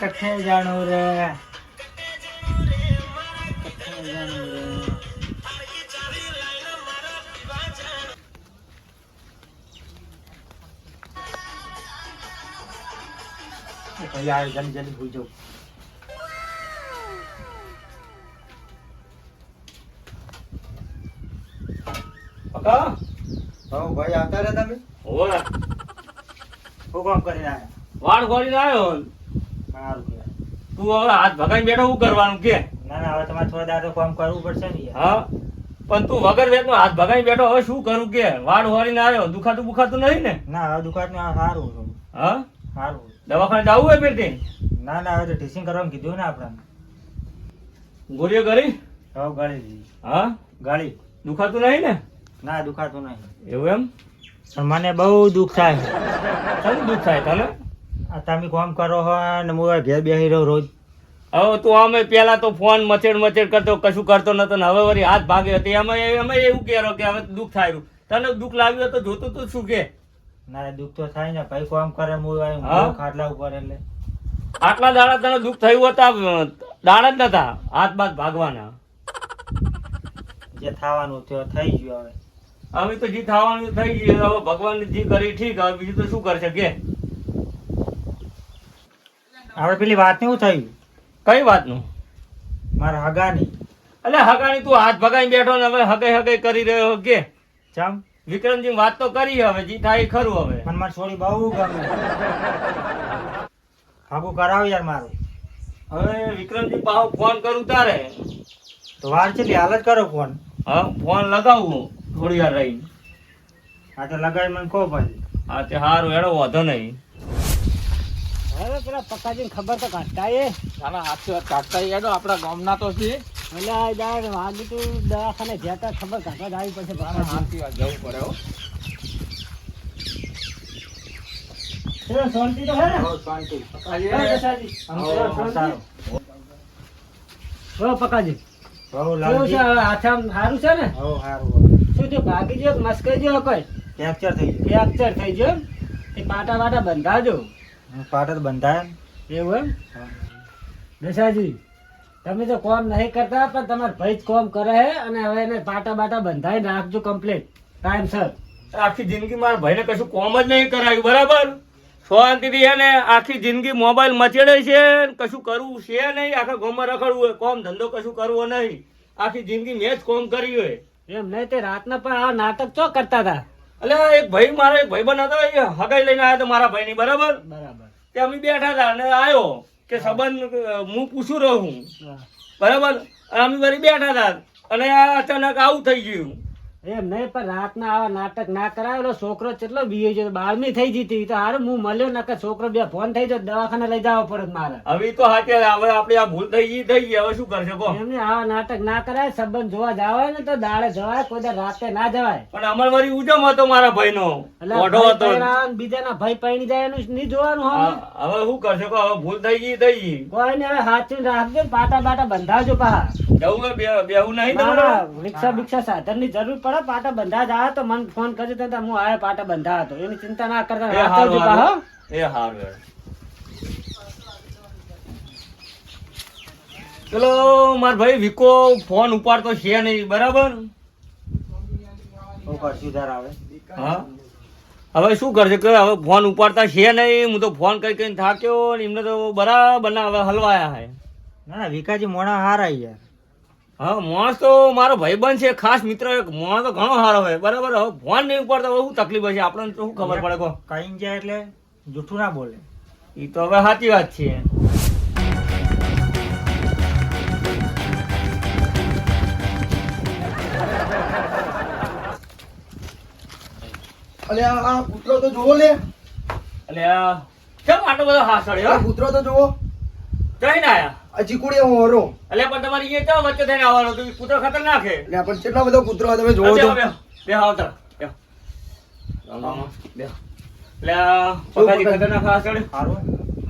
કઠે જાણો રે. કઠે જાણો રે ભાઈ આ જલ્દી જલ્દી ભૂઈ જાઉં. પકા હા ભાઈ આવતા રહ્યા તમે? ઓય શું કામ કરી રહ્યા વાળ ગોળીને આવ્યો? સારું કહેવાય. તું હવે હાથ ભગાઈ બેઠો શું કરવાનું કે? ના ના હવે તમારે થોડા દાડો કામ કરવું પડશે ને હા પણ તું વગર વેતનો હાથ ભગાઈ બેઠો હવે શું કરું કે? વાળ વાળીને આવ્યો દુખાતું બુખાતું નહીં ને? ના હવે દુખાતું સારું છે. હા? સારું દવાખાને જવું હોય પેટી ના ના હવે તો ટીચિંગ કરવાનું કીધું ને આપણે ગોળીઓ કરી હવે ગાળી હા? ગાળી. દુખાતું નહીં ને? ના દુખાતું નહીં. એવું એમ? મને બહુ દુઃખ થાય. દુઃખ થાય તને? આ તમે કામ કરો હો ને હું ઘેર બેસી રહ્યો રોજ. હવે તું અમે પેલા તો ફોન મચેડ મચેડ કરતો કશું કરતો નતો ને હવે વળી હાથ ભાગે હતી. અમે અમે એવું કહેરો કે હવે દુઃખ થાય તને દુઃખ લાગ્યું તો જોતું તું શું કે? ના દુઃખ તો થાય ને ભાઈ કામ કરે હું ખાટલા ઉપર એટલે. આટલા દાડા તને દુઃખ થયું હતા દાડા જ નતા હાથ બાથ ભાગવાના. જે થવાનું તે થઈ ગયું હવે. હવે તો જે થવાનું થઈ ગયું હવે ભગવાન જે કરી ઠીક હવે બીજું તો શું કરશે કે? આપણે પેલી વાત એવું થયું? કઈ વાતનું? મારા હગાની. એટલે હગાણી તું હાથ ભગાઈ બેઠો ને હવે હગાઈ હગાઈ કરી રહ્યો કે? ચમ? વિક્રમજી વાત તો કરી હવે જે થાય ખરું હવે. પણ મારી છોડી બહુ ગમે. હાગું કરાવ યાર મારું. હવે વિક્રમજી પાહો ફોન કરું તારે. તો વાર છે હાલ જ કરો ફોન. હા ફોન લગાવું થોડી વાર રહી આ તો લગાવી મને કહો પછી. હા તે સારું એડો વાંધો નહીં. હવે પેલા પક્કાજી ખબર તો કાઢતા એ તારા વાત કાઢતા આપડા આપણા ગામના તો છે એટલે યાર વાગી તું દવાખાને જતા ખબર કાઢવા આવી પછી આના હાથથી વાત જવું પડે હો. શાંતિ તો હે ને? શાંતિ. હો સારું. છે ને? શું થયું ભાગી ગયો કે ગયો કોઈ? ફ્રેક્ચર થઈ ગયું. ફ્રેક્ચર થઈ ગયો એ પાટા વાટા બંધાજો. પાટ જ બંધાય. એવું એમ? દશાજી તમે તો કોમ નહીં કરતા પણ તમારા ભાઈ જ કોમ કરે છે અને હવે એને પાટા બાટા બંધાઈ રાખજો કમ્પ્લીટ ટાઈમસર આખી જિંદગી મારા ભાઈને કશું કોમ જ નહીં કરાયું બરાબર? શાંતિથી એને આખી જિંદગી મોબાઈલ મચેડે છે કશું કરવું છે નહીં આખા ગામમાં રખડવું હોય કોમ ધંધો કશું કરવો નહીં. આખી જિંદગી મેં જ કોમ કરી હોય. એમ નહીં તે રાતના પણ આ નાટક ચો કરતા હતા? એટલે એક ભાઈ મારો એક ભાઈ બન હતો એ હગાઈ લઈને આવ્યો તો મારા ભાઈની બરાબર? બરાબર. તે અમે બેઠા હતા અને આવ્યો કે સંબંધ હું પૂછું રહું. બરાબર? અમે વળી બેઠા હતા. અને અચાનક આવું થઈ ગયું. એમ નહીં પણ રાતના આવા નાટક ના કરાય ઓલો છોકરો કેટલો બીયો છે. બારમી થઈ જીતી તો હારું હું મળ્યો નકર છોકરો બે ફોન થઈ જાય દવાખાને લઈ જવા પડે મારે. હવે તો હાથે હવે આપણે આ ભૂલ થઈ ગઈ થઈ ગઈ હવે શું કરશે કો એમને આવા નાટક ના કરાય સંબંધ જોવા જવાય ને તો દાડે જવાય કોઈ રાતે ના જવાય. પણ અમાર ઉજમ હતો મારા ભાઈનો. ભાઈ હતો. ને બીજાના ભાઈ પૈણી જાય એનું નહીં જોવાનું હવે. હવે શું કરશે કો હવે ભૂલ થઈ ગઈ થઈ ગઈ. કોઈ ને હવે હાથથી રાખજો પાટા બાટા બંધાવજો પા જવું બે- બેવું નહીં તમારે રિક્ષા બિક્ષા સાધનની જરૂર પડે પાટા બંધા જાય તો મને ફોન કરજો તો હું આવે પાટા બંધા હતો એની ચિંતા ના કરતા એ હારું. હારું. હારું. ચલો માર ભાઈ વિકો ફોન ઉપાડતો છે નહીં બરાબર આવે હા હવે શું કરશે કે હવે ફોન ઉપાડતા છે નહીં હું તો ફોન કરી કરીને થાક્યો ને એમને તો બરાબર ના હવે હલવાયા હે ના ના વિકાજી મોણા હારા યાર હા મોણસ તો મારો ભાઈબંધ છે ખાસ મિત્ર એક. માણસ તો ઘણો સારો હોય. બરાબર હવે ફોન નહીં ઉપાડતા શું તકલીફ હશે? આપણને તો શું ખબર પડે કહો? કઈ જાય એટલે જૂઠું ના બોલે. એ તો હવે સાચી વાત છે. અલે આ કૂતરો તો જોવો લે. અલે આ કેમ આટલો બધો હાસ ચડ્યો કૂતરો તો જોવો. ના આયા? ચીકુડી હું હરો. એટલે પણ તમારી અહીંયા કેમ વચ્ચે થઈને આવવાનો? તો કૂતરો ખતરનાક છે. એટલે પણ કેટલા બધા કૂતરો તમે જોવો છો? બે આવતા. બેહો. એટલે ખતરનાક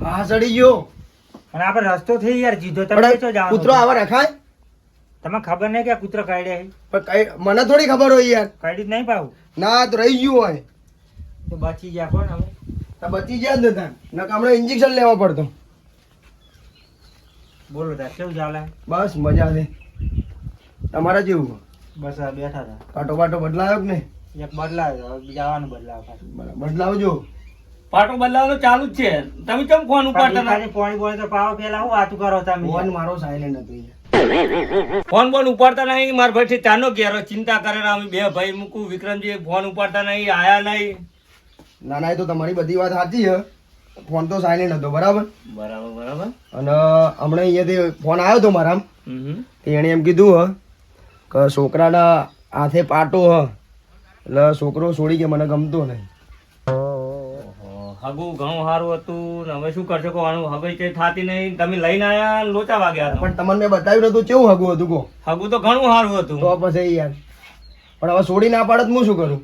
હા સડી ગયો. અને આપણે રસ્તો થઈ યાર જીધો તમે ક્યાં જવાનું કૂતરો આવા રખાય? તમે ખબર નહીં કે કૂતરો કાઢ્યા પણ કઈ મને થોડી ખબર હોય યાર. કાઢી નહીં પાવું ના તો રહી ગયું હોય. તો બચી ગયા કોણ હવે? બચી ગયા જ નતા નકા હમણાં ઇન્જેક્શન લેવા પડતો. બોલો તા કેવું ચાલે? બસ મજા છે. તમારા જેવું? બસ આ બેઠા હતા. પાટો પાટો બદલાયો કે નહીં? એક બદલાયો જવાનું બદલાવ બદલાવજો. પાટો બદલાવવાનું ચાલુ જ છે. તમે કેમ ફોન ઉપાડતા નથી? ફોન પાણી તો પાવો પેલા હું વાતું કરો તમે? ફોન મારો સાયલેન્ટ હતો ફોન ફોન બોન ઉપાડતા નહીં મારા ભાઈ થી ચાનો ઘેરો ચિંતા કરે અમે બે ભાઈ મૂકું વિક્રમજી ફોન ઉપાડતા નહીં આયા નહીં. ના ના એ તો તમારી બધી વાત સાચી છે. ફોન તો સાયલેન્ટ હતો બરાબર? બરાબર બરાબર. અને હમણાં અહીંયાથી ફોન આવ્યો હતો મારા એણે એમ કીધું હ કે છોકરાના હાથે પાટો હ એટલે છોકરો છોડી કે મને ગમતો નહીં. હગું ઘણું સારું હતું ને હવે શું કરશો કહો આનું હવે કઈ થાતી નહીં. તમે લઈને આયા લોચા વાગ્યા. પણ તમને મેં બતાવ્યું નતું કેવું હગું હતું કહો. હગું તો ઘણું સારું હતું. તો પછી યાર. પણ હવે છોડી ના પાડત હું શું કરું?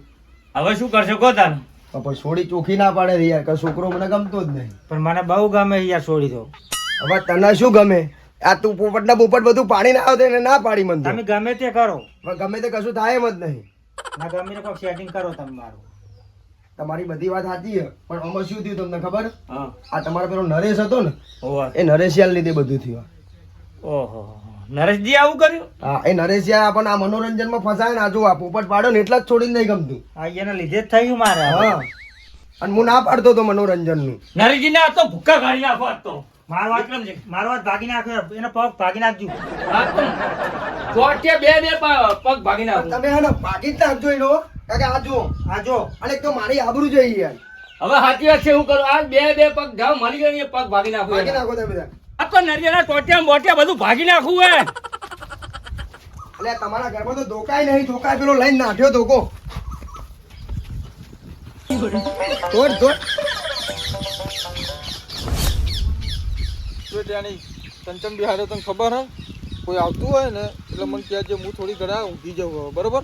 હવે શું કરશો કહો તાર તો સોડી ચોખી ના પાડે યાર કે છોકરો મને ગમતો જ નહીં. પણ મને બહુ ગમે યાર છોડી તો. હવે તને શું ગમે? આ તું પોપટ ના પોપટ બધું પાણી ના આવતે એને ના પાડી મને તમે ગમે તે કરો. ગમે તે કશું થાય એમ જ નહીં. ના ગમે તે કોઈ સેટિંગ કરો તમે મારું તમારી બધી વાત સાચી છે પણ આમાં શું થયું તમને ખબર? હા. આ તમારો પેલો નરેશ હતો ને. એ નરેશિયાલ લીધે બધું થયું. ઓહો. નરેશજી આવું કર્યું? હા એ નરેશજી આપણને આ મનોરંજનમાં ફસાય ને આજુ આ પોપટ પાડો ને એટલા જ છોડીને નહીં ગમતું. હા એના લીધે જ થયું મારે હા. અને હું ના પાડતો તો મનોરંજનનું. નરેશજી ને આ તો ભૂક્કા કાઢી નાખો આજ તો. મારો વાત વિક્રમજી. મારો વાત ભાગી નાખ્યો એનો પગ ભાગી નાખજો. આજ બે બે પગ ભાગી નાખો. તમે હે ને પાકી જ નાખજો એનો કારણ કે આજો જો. અને એક તો મારી આબરૂ જોઈએ યાર. હવે સાચી વાત છે હું કરું? આ બે બે પગ ઘા મળી ગયો એ પગ ભાગી નાખું ભાગી નાખો તમે બધા. આ તો નરિયાના ટોટિયા મોટિયા બોટિયા બધું ભાગી નાખવું હે. એટલે તમારા ઘરમાં તો ધોકાય નહીં ધોકાય પેલો લઈને નાખ્યો ધોકો. તોડ તોડ ત્યાંની બિહારે તને ખબર હે? કોઈ આવતું હોય ને એટલે મને કહેજે હું થોડી ઘણા ઊંઘી જાઉં બરોબર?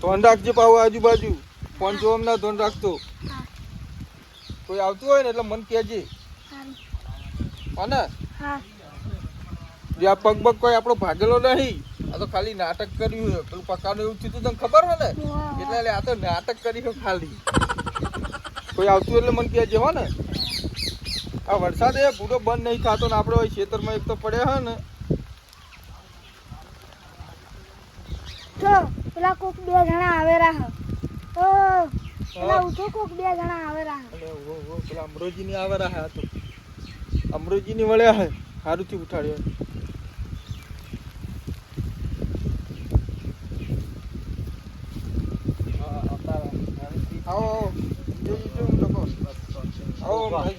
ધોન રાખજે પાવું આજુબાજુ. ફોન જોવા ના ધોન રાખતો. કોઈ આવતું હોય ને એટલે મને કહેજે અને જે આ પગ પગ કોઈ આપણો ભાગેલો નહીં. આ તો ખાલી નાટક કર્યું છે. પેલું પકાનું એવું થયું તને ખબર હોય ને? એટલે આ તો નાટક કર્યું ખાલી. કોઈ આવતું એટલે મને ત્યાં જવા ને. આ વરસાદ એ પૂરો બંધ નહીં થતો ને આપણે ખેતરમાં એક તો પડ્યા હે ને. તો પેલા કોક બે જણા આવેલા હ. ઓ પેલા ઉઠો કોક બે જણા આવેલા હ. પેલા અમરોજીની આવે રહ્યા આ તો. અમરોજીની વળ્યા હે સારું થી ઉઠાડ્યો. આવો આવો. ભાઈ.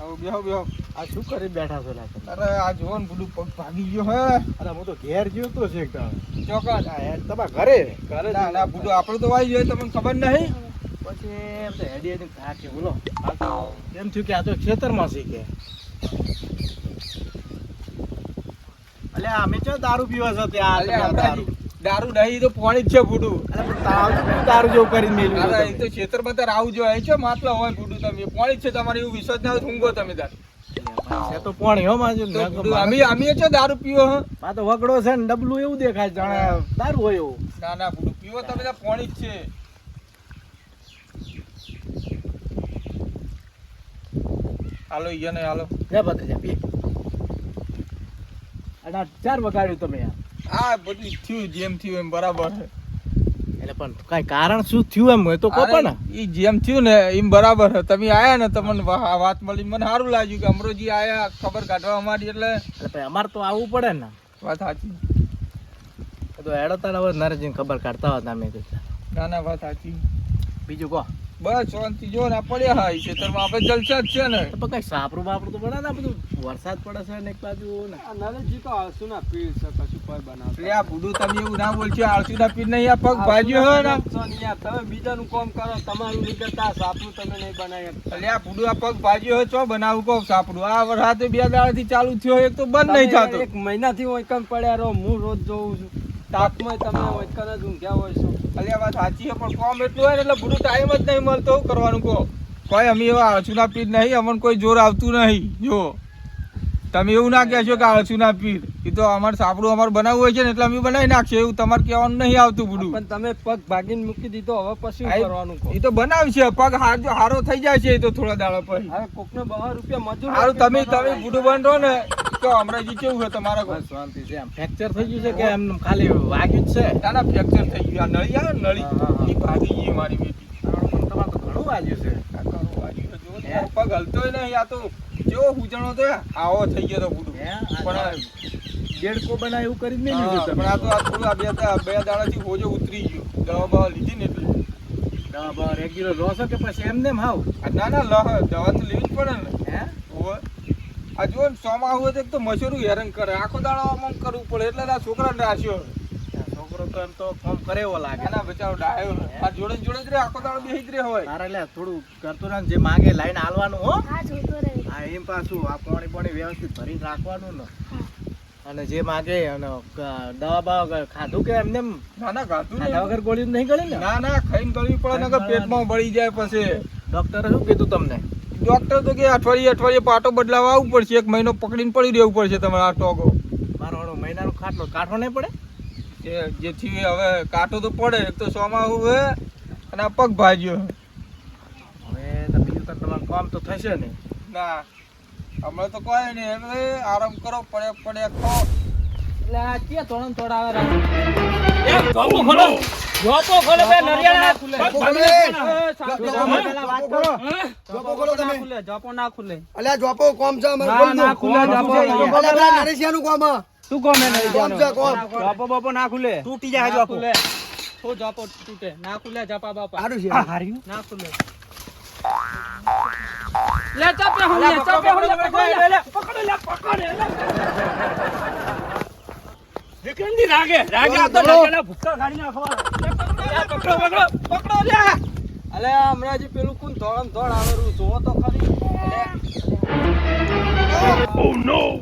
આવો બેહો બેહો. આ શું કરી બેઠા છો લાગે? અરે આ જોવો ને બધું પગ ભાગી ગયો હે. અરે હું તો ઘેર જોતો છે એકદમ ચોકન તમારા ઘરે? ઘરે ના ના બધું આપણે તો વાઈ જોઈએ તમને ખબર નહીં? પછી એમ તો હેડી હેડી થાકે બોલો. એમ થયું કે આ તો ખેતરમાં છે કે. અલે અમે ચો દારૂ પીવા છો ત્યાં દારૂ. નહીં તો પાણી જ છે બુડું દારૂ જેવું કરીને અરે એ તો ખેતરમાં તાર આવું જોઈએ છે માટલા હોય બુડું તમે. પાણી છે તમારે એવું વિશ્વાસ ના ઊંઘો તમે તાર. તો પાણી હો અમે અમે છે દારૂ પીવો હ? આ તો વગડો છે ને ડબલું એવું દેખાય જાણે દારૂ હોય એવું. ના ના પીવો તમે પાણી જ છે. હાલો ઈ ને હાલો. લે બતા જા પી અને ચાર વગાડ્યું તમે યાર આ બધું થયું જેમ થયું એમ બરાબર. છે એટલે પણ કઈ કારણ શું થયું એમ હોય તો કહો પણ. ઈ જેમ થયું ને એમ બરાબર. છે તમે આયા ને તમને વાત મળી. મને સારું લાગ્યું કે અમરોજી આયા ખબર કાઢવા અમારી એટલે. અમારે તો આવવું પડે ને. વાત સાચી. તો એડો તાર હવે નરેશજીને ખબર કાઢતા હતા મેં ના ના વાત સાચી. બીજું કહો. બસ શાંતિ જો ને આ પડ્યા હા છે ખેતરમાં આપણે જલસા જ છે ને. તો પણ કઈ સાપરું બાપરું તો બનાવે ને બધું. વરસાદ પડે છે ને એક બાજુ ને. એટલે આ બુડું તમે એવું ના બોલશો આળસુ ના પીર નહીં આ પગ ભાજ્યો હોય ને. તમે બીજાનું કોમ કરો તમારું રીતે કા સાપડું તમે નહીં એટલે આ બુડું આ પગ ભાજ્યો હોય તો બનાવું કહું સાપડું આ વરસાદ બે દાડાથી ચાલુ થયો એક તો બંધ નહીં થતો. એક મહિનાથી ઓયકન પડ્યા રહો હું રોજ જોઉં છું. તાપમાં તમે ઓયકન જ હોય છો. આ વાત સાચી પણ કોમ એટલું હોય ને એટલે બુડું ટાઈમ જ નહીં મળતો. કરવાનું કહો? કોઈ અમે એવા આળસુ ના પીર નહીં, અમને કોઈ જોર આવતું નહીં. જો. તમે એવું ના કહેશો કે આળસુના પીર. એ તો અમારે સાપડું અમારે બનાવવું હોય છે ને એટલે અમે બનાવી નાખશે એવું તમારે કહેવાનું નહીં આવતું બધું. પણ તમે પગ ભાગીને મૂકી દીધો હવે પછી કરવાનું એ તો બનાવશે. પગ હારો હારો થઈ જાય છે એ તો થોડા દાડા પછી. હવે કોકને બહાર રૂપિયા મજૂર સારું તમે તમે બુડું બનરો ને તો હમણાં જે કેવું છે તમારા ઘર? શાંતિ છે એમ ફ્રેક્ચર થઈ ગયું છે કે એમ ખાલી વાગ્યું જ છે? ના ના ફ્રેક્ચર થઈ ગયું. આ નળી આવે ને નળી. એ ભાગી ગઈ મારી બેટી. તમારે તો ઘણું વાગ્યું છે. આ ઘણું વાગ્યું છે. પગ હલતો નહીં આ તો જેવો હુજણો તો આવો થઈ ગયો તો બુડું હે? પણ દેડકો બનાવે એવું કરી નહીં લીધું પણ આ તો આ થોડું આ બે બે દાડાથી હોજો ઉતરી ગયો. દવા બવા લીધી ને એટલે. દવા બવા રેગ્યુલર લો છો કે પછી એમ નેમ હાવ? ના ના લહ દવા તો લેવી જ પડે ને. હે? આ જો ને સોમાં હોય તો એક તો મશરૂ હેરાન કરે. આખો દાડો આમ કરવું પડે. એટલે આ છોકરાને રાખ્યો છોકરો તો એમ તો કામ કરે એવો લાગે. ના બચારો ડાયો આ જોડે જોડે જ રે આખો દાડો બેહી જ રે હોય. તારે લે થોડું કરતો ને જે માગે લાઈન હાલવાનું હો. હા હા એમ પાછું આ પાણી પાણી વ્યવસ્થિત ભરીને રાખવાનું ને. અને જે માગે અને દવા બવા ખાધું કે એમને એમ? ના ના ખાધું ખાધા વગર ગોળી નહીં ગળી ને? ના ના ખાઈને ગળવી પડે ને પેટમાં બળી જાય પછી. ડોક્ટરે શું કીધું તમને? ડોક્ટર તો કે અઠવાડિયે અઠવાડિયે પાટો બદલાવા આવવું પડશે એક મહિનો પકડીને પડી રહેવું પડશે તમારે આ ટોગો. મારો મહિનાનો ખાટલો કાઠો નહીં પડે? કે જેથી હવે કાંટો તો પડે એક તો સોમાં હવે અને આ પગ ભાજ્યો હવે બીજું તો તમારું કામ તો થશે ને. ના. હમણાં તો કોઈ નહીં. એટલે આરામ કરો પડે પડે ખો એટલે આ કે થોડા થોડા આવે એ જોપો ખોલો. જોપો ખોલો બે નરિયાળા. ખુલે. જોપો રાખો. ખોલો. પહેલા વાત કરો. હા? જોપો ખોલો તમે. ખુલે, જોપો ના ખુલે. અલ્યા જોપો કોમ છે? અમારે ના, ના ખુલે, જોપો. અલ્યા નરેશિયાનું કોમ તું કહો નહીં કોમ છે કોમ? જોપો બોપો ના ખુલે. તૂટી જાય જોપો. ખુલે. તો જોપો તૂટે? ના ખુલે જપા બાપા. હારું છે. ના ખુલે. લે ચાપે હું લે ચાપે હું લે પકડો લે પકડો લે પકડો લે વિક્રમજી રાગે રાગે આ તો નરિયાળા ભૂક્કા કાઢી નાખવા. પકડો પકડો પકડો લે. અલે હમણાં જે પેલું કોણ ધોળમ ધોળ આવેલું જોવો તો ખરી.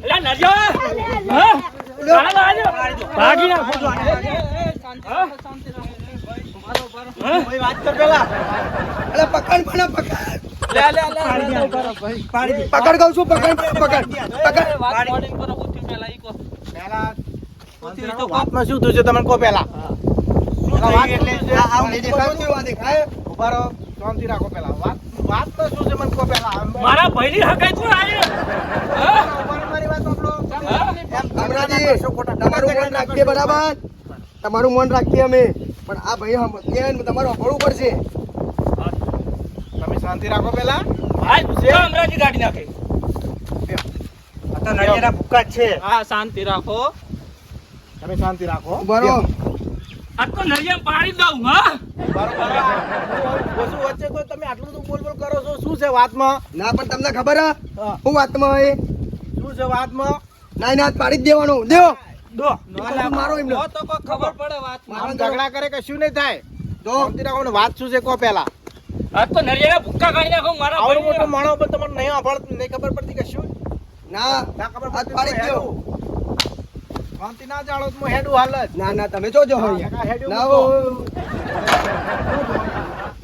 એલા નરિયાળા હા. હાલો, હાલો. ભાગી નાખો શાંતિ રાખો, શાંતિ રાખો. ઉભારો, ઉભારો. હા? ભાઈ વાત કર પેલા. અલ્યા પકડ પણ પકડ. લે, લે, લે, ભાઈ. પકડ કહું છું પકડ પકડ પકડ. વાતમાં શું થયું છે તમને કહો પેલા. રાખો પેલા વાત વાત તો શું છે મને કહો પેલા. મારા ભાઈની હગાઈ કોણ આવી? મારી તમારું મન રાખીએ બરાબર? તમારું મન રાખીએ અમે. પણ આ ભાઈ હમ તમારું અપડવું પડશે. તમે શાંતિ રાખો પેલા અમરાજી કાઢી નાખે. હા શાંતિ રાખો. તમે શાંતિ રાખો. બરો આ તો નરિયામ પાડી દઉં હા? બરોબર. વચ્ચે કોઈ તમે આટલું બધું બોલ બોલ કરો છો? શું છે વાતમાં? ના પણ તમને ખબર હા. હું. વાતમાં એ? શું છે વાતમાં? ના ના પાડી જ દેવાનું. દેવો દો. મારો એમને તો ખબર પડે વાત મારો ઝઘડા કરે કશું શું નહીં થાય? દો શાંતિ વાત શું છે કહો પેલા આ તો નરિયાળા ભૂક્કા કાઢી નાખો મારા આવડો મોટો ભાઈની માણસ તમને નહીં સાંભળ નહીં ખબર પડતી કશું ના ના ખબર પડતી પાડી. શાંતિ ના જાણો તો હું હેડું હાલ જ. ના ના તમે જોજો હોય ના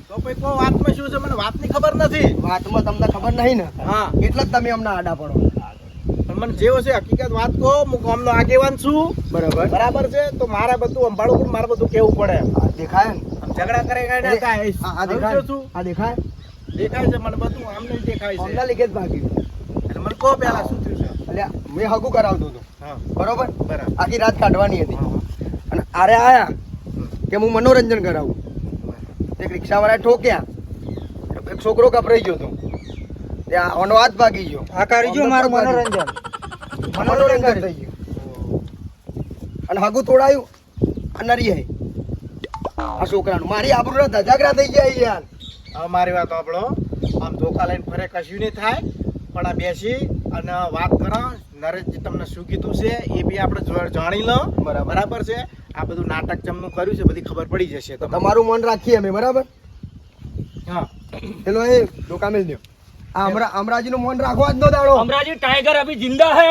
તો પછી કહો વાતમાં શું છે? મને વાતની ખબર નથી. વાતમાં તમને ખબર નહીં ને? હા. એટલે જ તમે અમને આડા પડો. મને જેવો છે હકીકત વાત કહો હું ગામનો આગેવાન છું. બરાબર. બરાબર છે? તો મારે બધું સંભાળવું મારે બધું કેવું પડે. દેખાય ને. ઝઘડા કરે કઈ ના થાય. આ દેખાય? છું? આ દેખાય? દેખાય છે મને બધું આમ નહીં દેખાય છે. અમના લીધે જ ભાગ્યું એટલે મને કહો પેલા શું થયું છે. અલ્યા મેં હગું કરાવતો હતો. બરોબર? બરાબર. આખી રાત કાઢવાની હતી. અને આરે આયા કે હું મનોરંજન કરાવું. એક રિક્ષાવાળાએ ઠોક્યા. એક છોકરો કપરાઈ ગયો હતો. આવવાનો હાથ ભાગી ગયો. આ કરી ગયો મારું મનોરંજન. મનોરંજન થઈ ગયું. અને હગું તોડાયું. અને નરી આ છોકરાનું. મારી આબરૂ ધજાગરા થઈ જાય યાર. હવે મારી વાત આપણો આમ ધોકા લઈને ફરે કશું નહીં થાય. પણ આ બેસી અને વાત કરો. નરેશજી તમને શું કીધું છે એ બી આપણે જાણી લો બરાબર. છે? આ બધું નાટક ચમનું કર્યું છે બધી ખબર પડી જશે તો તમારું મન રાખીએ અમે બરાબર? હા. પેલો એ ધોકા મેલ દો આ અમરા અમરાજીનું મન જ આજનો દાડો. અમરાજી ટાઈગર અભી જિંદા હે.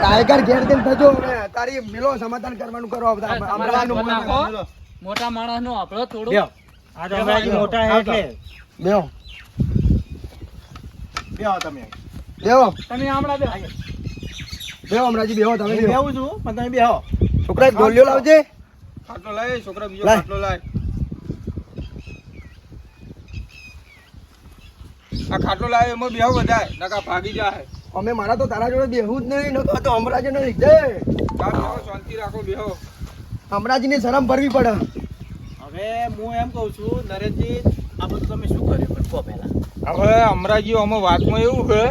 ટાઈગર ઘેર દિન થજો હવે. તારી મિલો સમાધાન કરવાનું કરો. હવે. અમરાજીનું મન રાખો. મોટા માણસ નો આપણો થોડો આ તો અમરાજી મોટા હે એટલે. બેહો તમે. બેહો તમે હમણાં બે બેહો હમણાંજી બેહો તમે બેહો છું પણ તમે બેહો. છોકરા એક ઢોલિયો લાવજે. ખાટલો લાય છોકરા બીજો ખાટલો લાય. આ ખાટલો લાય એમાં બેહો બધા નકા ભાગી જાય અમે મારા તો તારા જોડે બેહવું જ નહીં નતો તો હમણાં ને લીધે શાંતિ રાખો બેહો. હમણાંજીની શરમ ભરવી પડે. હવે હું એમ કહું છું નરેશજી આ બધું તમે શું કર્યું? પણ કહો પહેલા. હવે હમણાંજી અમે વાતમાં એવું છે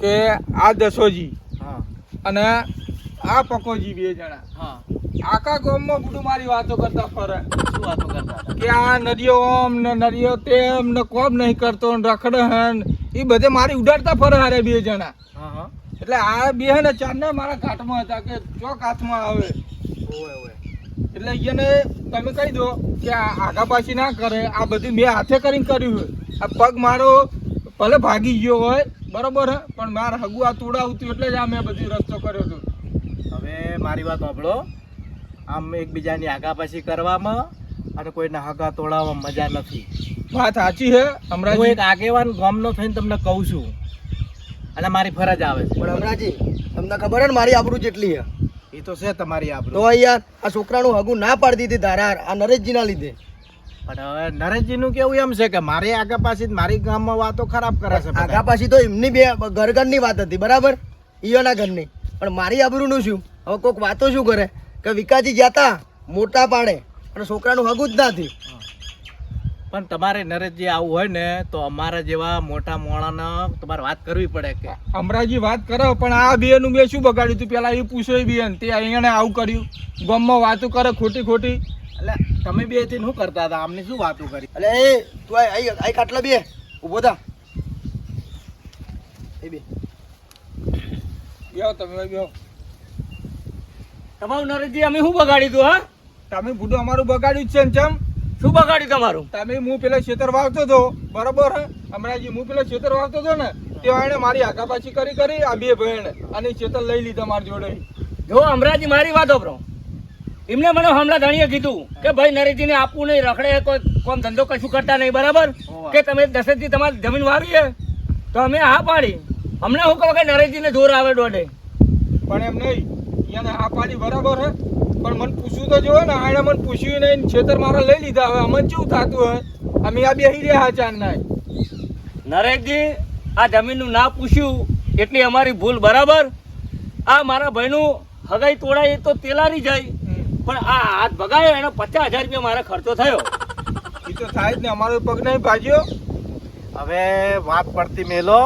કે આ દસોજી હા. અને આ પકોજી બે જણા. હા. આખા ગામમાં બધું મારી વાતો કરતા ફરે. શું વાતો કરતા કે આ નદીઓ ઓમ ને નદીઓ તેમ ને કોમ નહીં કરતો ને રખડે હે એ બધે મારી ઉડાડતા ફરે હારે બે જણા. હા હા. એટલે આ બે ચાર ને મારા કાઠમાં હતા કે ચોક હાથમાં આવે. ઓય ઓય. એટલે એને તમે કહી દો કે આ આગા પાછી ના કરે આ બધું મેં હાથે કરીને કર્યું હોય. આ પગ મારો ભલે ભાગી ગયો હોય બરોબર હે પણ મારે હગુ આ તોડાવતું એટલે જ આ મેં બધું રસ્તો કર્યો હતો. હવે મારી વાત સાંભળો. આમ એકબીજાની આગા પાછી કરવામાં અને કોઈના હગા તોડાવવામાં મજા નથી. વાત સાચી છે હમણાં હું એક આગેવાન ગામનો થઈને તમને કહું છું. અને મારી ફરજ આવે છે. પણ હમણાંજી તમને ખબર હે ને મારી આબરૂ જેટલી હે? તો છે તમારી તો આબરૂ યાર આ છોકરાનું હગું ના પાડી દીધી ધારાર આ નરેશજીના લીધે. પણ હવે નરેશજીનું કેવું એમ છે કે મારી આગા પાછી મારી ગામમાં વાતો ખરાબ કરે છે આગા પાછી તો એમની બે ઘર ઘરની વાત હતી બરાબર? ઈયોના ઘરની. પણ મારી આબરૂનું શું? હવે કોઈક વાતો શું કરે? કે વિકાસજી ગયા મોટા પાડે. અને છોકરાનું હગું જ ના થયું. પણ તમારે નરેશજી આવું હોય ને તો અમારા જેવા મોટા મોણાને તમારે વાત કરવી પડે કે. અમરાજી વાત કરો પણ આ બેનું મેં શું બગાડ્યું તું? પેલા એ પૂછો એ બેન તે એને આવું કર્યું. ગામમાં વાતો કરે ખોટી ખોટી. એટલે તમે બેથી શું કરતા હતા? આમને શું વાતો કરી? એટલે એ તું આઈ કાટલા બે ઊભો થા. એ બે. બેહો તમે બેહો. તમારું નરેશજી અમે શું બગાડ્યું તું હા? તમે બુડું અમારું બગાડ્યું છે ને ચમ? શું બગાડ્યું તમારું? તમે હું પેલા ખેતર વાવતો હતો બરોબર હે? હમણાંજી હું પેલા ખેતર વાવતો હતો ને તે એને મારી આગાપાછી કરી કરી આ બે બહેન અને ખેતર લઈ લીધા મારી જોડે. જો અમરાજી મારી વાત વાપરો એમને મને હમણાં ધણીએ કીધું કે ભાઈ નરેશજીને આપવું નહીં રખડે કોઈ કોમ ધંધો કશું કરતા નહીં બરાબર? કે તમે દશરથજી તમારી જમીન વાવી છે તો અમે હા પાડી. અમને શું કહો કે નરેશજીને જોર આવે દોડે? પણ એમ નહીં એને હા પાડી બરાબર હે? પણ મને પૂછ્યું તો જોવે ને આણે મને પૂછ્યું નહીં છેતર ખેતર મારા લઈ લીધા હવે. અમને કેવું થતું હોય? અમે આ બેહી રહ્યા ચાર ના નરેશજી આ જમીનનું ના પૂછ્યું એટલી અમારી ભૂલ બરાબર? આ મારા ભાઈનું હગાઈ તોડાય તો તેલારી જાય. પણ આ હાથ ભગાયો એનો પચાસ હજાર રૂપિયા મારા ખર્ચો થયો. એ તો થાય જ ને અમારો પગ નહીં ભાજ્યો હવે વાત પડતી મેલો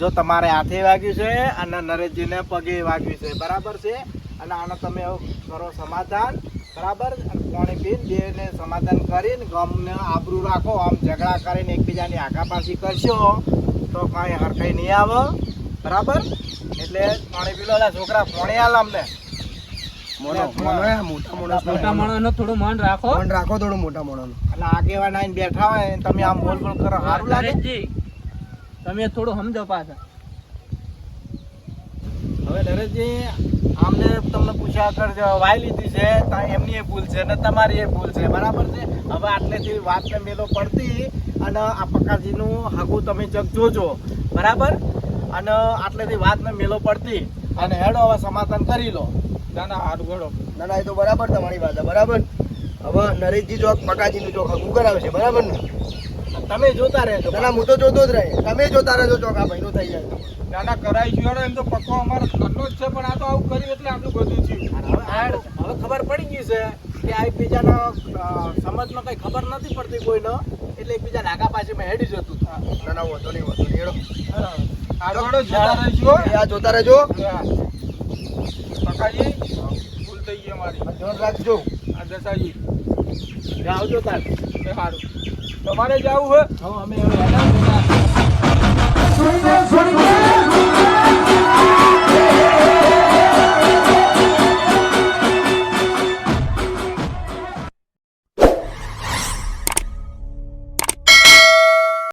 જો તમારે હાથે વાગ્યું છે અને નરેશજીને પગે વાગ્યું છે. બરાબર છે? અને આનો તમે કરો સમાધાન. બરાબર? પાણી પીને બેને સમાધાન કરીને ગમને આબરૂ રાખો આમ ઝઘડા કરીને એકબીજાની આગા પાછી કરશો તો કાંઈ હરખાઈ નહીં આવે. બરાબર? એટલે પાણી પીલો લા છોકરા ફોણે હાલ અમને. મોટો મોટા થોડું મન રાખો. મન રાખો થોડું મોટા મોટાનું એટલે આગેવાન આવીને બેઠા હોય તમે આમ બોલ બોલ કરો સારું લાગે? તમે થોડું સમજો પાછા. હવે નરેશજી આમને તમને પૂછ્યા આગળ જો વાઈ લીધી છે એમની એ ભૂલ છે ને તમારી એ ભૂલ છે. બરાબર છે? હવે આટલેથી વાતને મેલો પડતી અને આ પક્કાજીનું હાગું તમે જગ જોજો. બરાબર? અને આટલેથી વાતને મેલો પડતી. અને હેડો હવે સમાધાન કરી લો. ના ના હારું ગળો ના ના એ તો બરાબર તમારી વાત બરાબર? હવે નરેશજી ચોક પકાજીનું ચોક હગું કરાવે છે બરાબર ને? તમે જોતા રહેજો. ના હું તો જોતો જ રહે. તમે જોતા રહેજો ચોખા ભાઈનું થઈ જાય. તો. ના ના કરાઈ ગયો એમ તો પક્કો અમારો ઘરનો જ છે પણ આ તો આવું કર્યું એટલે આટલું બધું થયું. હવે ખબર પડી ગઈ છે કે આ એકબીજાનો સમજમાં કઈ ખબર નથી પડતી કોઈનો એટલે એકબીજા નાગા પાછીમાં હેડી જતું હતું. ના ના વાંધો નહીં વધુ નહીં જતા રહેજો. પકાજી ભૂલ થઈ ગઈ અમારી. ધ્યાન રાખજો. આ દસાજી આવજો તાર. એ સારું. તમારે જવું હોય હવે અમે சொன்ன சொன்ன